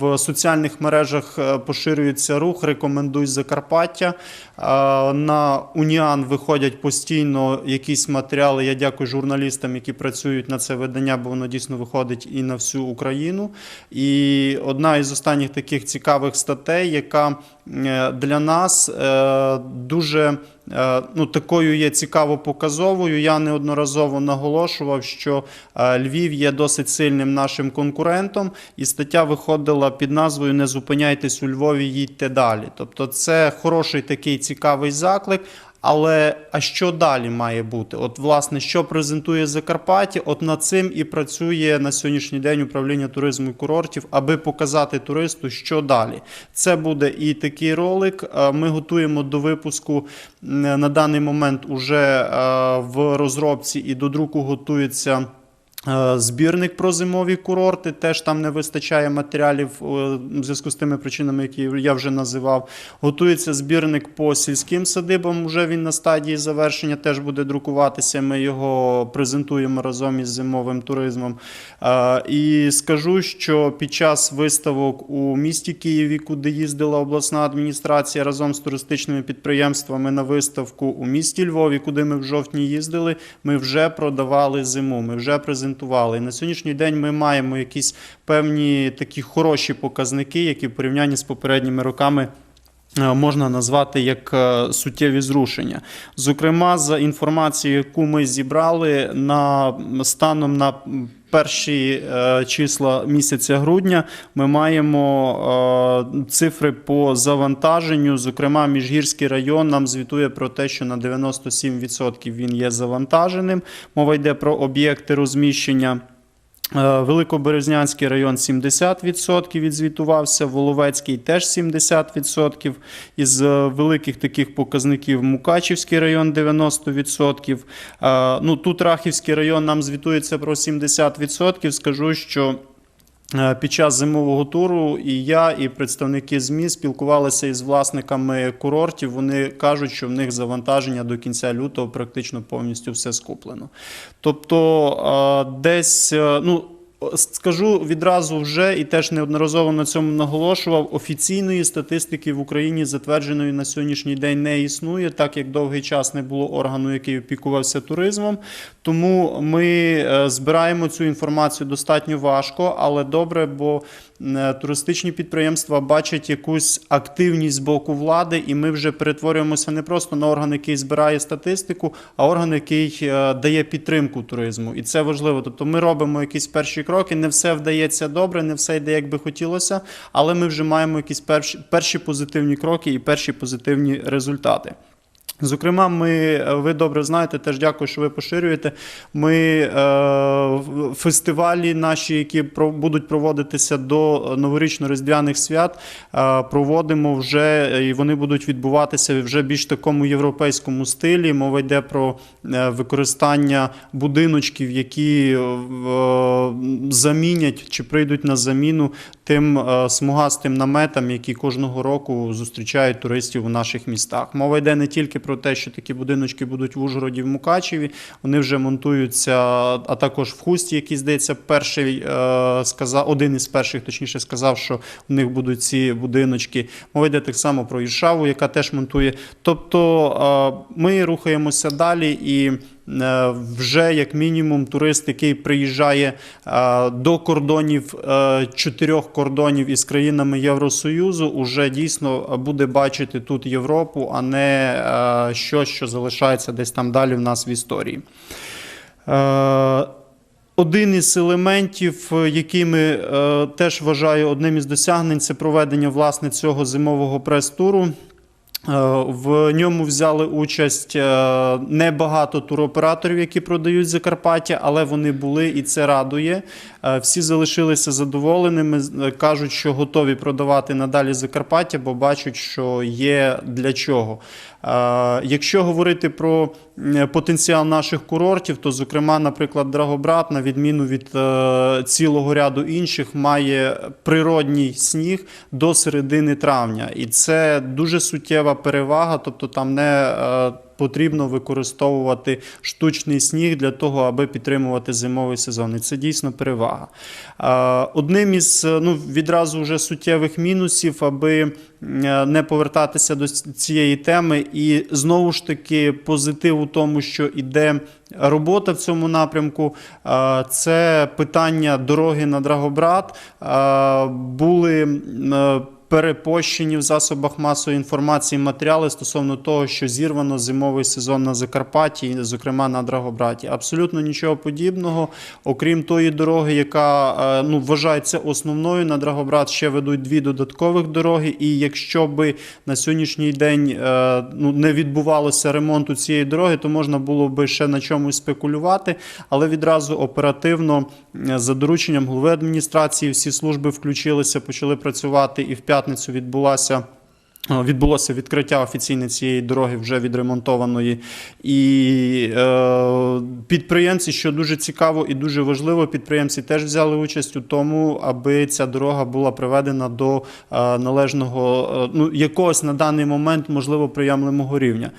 В соціальних мережах е, поширюється рух Рекомендуй Закарпаття. Е, На Уніан виходять постійно якісь матеріали. Я дякую журналістам, які працюють на це видання, бо воно дійсно виходить і на всю Україну. І одна із останніх таких цікавих статей, яка для нас е, дуже е, ну, такою є цікаво показовою. Я неодноразово наголошував, що е, Львів є досить сильним нашим конкурентом, і стаття виходила під назвою Не зупиняйтесь у Львові, їдьте далі. Тобто, це хороший такий цікавий заклик. Але а що далі має бути? От, власне, що презентує Закарпаття, от над цим і працює на сьогоднішній день управління туризму і курортів, аби показати туристу, що далі. Це буде і такий ролик. Е, Ми готуємо до випуску на даний момент уже е, в розробці і до друку готується. Е, Збірник про зимові курорти теж там не вистачає матеріалів е, в зв'язку з тими причинами, які я вже називав. Готується збірник по сільським садибам. Уже він на стадії завершення теж буде друкуватися. Ми його презентуємо разом із зимовим туризмом. Е, І скажу, що під час виставок у місті Києві, куди їздила обласна адміністрація разом з туристичними підприємствами на виставку у місті Львові, куди ми в жовтні їздили, ми вже продавали зиму. Ми вже презентували. І на сьогоднішній день ми маємо якісь певні такі хороші показники, які в порівнянні з попередніми роками. Е, Можна назвати як е, суттєві зрушення. Зокрема, за інформацією, яку ми зібрали на станом на перші е, числа місяця грудня, ми маємо цифри по завантаженню. Зокрема, Міжгірський район нам звітує про те, що на 97% він є завантаженим. Мова йде про об'єкти розміщення. Е, Великоберезнянський район 70% відзвітувався, Воловецький теж 70%. Із е, великих таких показників Мукачівський район 90%. Е, Ну, тут Рахівський район нам звітується про 70%. Скажу, що Під час зимового туру і я, і представники ЗМІ спілкувалися із власниками курортів. Вони кажуть, що в них завантаження до кінця лютого практично повністю все скуплено. Тобто, е, десь е, ну. Скажу відразу вже і теж неодноразово на цьому наголошував. Офіційної статистики в Україні затвердженої на сьогоднішній день не існує, так як довгий час не було органу, який опікувався туризмом. Тому ми е, збираємо цю інформацію достатньо важко, але добре, бо е, туристичні підприємства бачать якусь активність з боку влади, і ми вже перетворюємося не просто на орган, який збирає статистику, а орган, який е, дає підтримку туризму. І це важливо. Тобто ми робимо якісь перші кроки. Не все вдається добре, не все йде, як би хотілося, але ми вже маємо якісь перші, перші позитивні кроки і перші позитивні результати. Зокрема, ми, е, ви добре знаєте, теж дякую, що ви поширюєте. Ми е, фестивалі наші, які будуть проводитися до новорічно-різдвяних свят, е, проводимо вже, і вони будуть відбуватися вже більш такому європейському стилі. Мова йде про використання будиночків, які замінять чи прийдуть на заміну тим е, смугастим наметам, які кожного року зустрічають туристів у наших містах. Мова йде не тільки про те, що такі будиночки будуть в Ужгороді, в Мукачеві. Вони вже монтуються, а також в Хусті, який здається, перший е, сказав, один із перших, точніше, сказав, що у них будуть ці будиночки. Мова йде так само про Іршаву, яка теж монтує. Тобто е, ми рухаємося далі і. Е, Вже як мінімум турист, який приїжджає е, до кордонів е, чотирьох кордонів із країнами Євросоюзу, уже дійсно буде бачити тут Європу, а не щось, що залишається десь там далі в нас в історії. Один із елементів, який ми е, теж вважаю одним із досягнень, це проведення власне цього зимового прес-туру. Е, В ньому взяли участь е, небагато туроператорів, які продають Закарпаття, але вони були і це радує. Е, Всі залишилися задоволеними, кажуть, що готові продавати надалі Закарпаття, бо бачать, що є для чого. Якщо говорити про потенціал наших курортів, то, зокрема, наприклад, Драгобрат, на відміну від е, цілого ряду інших, має природній сніг до середини травня. І це дуже суттєва перевага, тобто там не е, потрібно використовувати штучний сніг для того, аби підтримувати зимовий сезон. І це дійсно перевага. Одним із ну, відразу вже суттєвих мінусів, аби не повертатися до цієї теми, і знову ж таки позитив у тому, що іде робота в цьому напрямку. Це питання дороги на Драгобрат. Були перепощені в засобах масової інформації матеріали стосовно того, що зірвано зимовий сезон на Закарпатті, зокрема на Драгобраті. Абсолютно нічого подібного, окрім тої дороги, яка е, ну, вважається основною на Драгобрат, ще ведуть дві додаткових дороги. І якщо би на сьогоднішній день е, ну, не відбувалося ремонту цієї дороги, то можна було би ще на чомусь спекулювати, але відразу оперативно е, за дорученням голови адміністрації всі служби включилися, почали працювати, і в п'ятницю відбулася. е, Відбулося відкриття офіційне цієї дороги вже відремонтованої. І е, підприємці, що дуже цікаво і дуже важливо, підприємці теж взяли участь у тому, аби ця дорога була приведена до е, належного, е, ну якогось на даний момент можливо приємлемого рівня.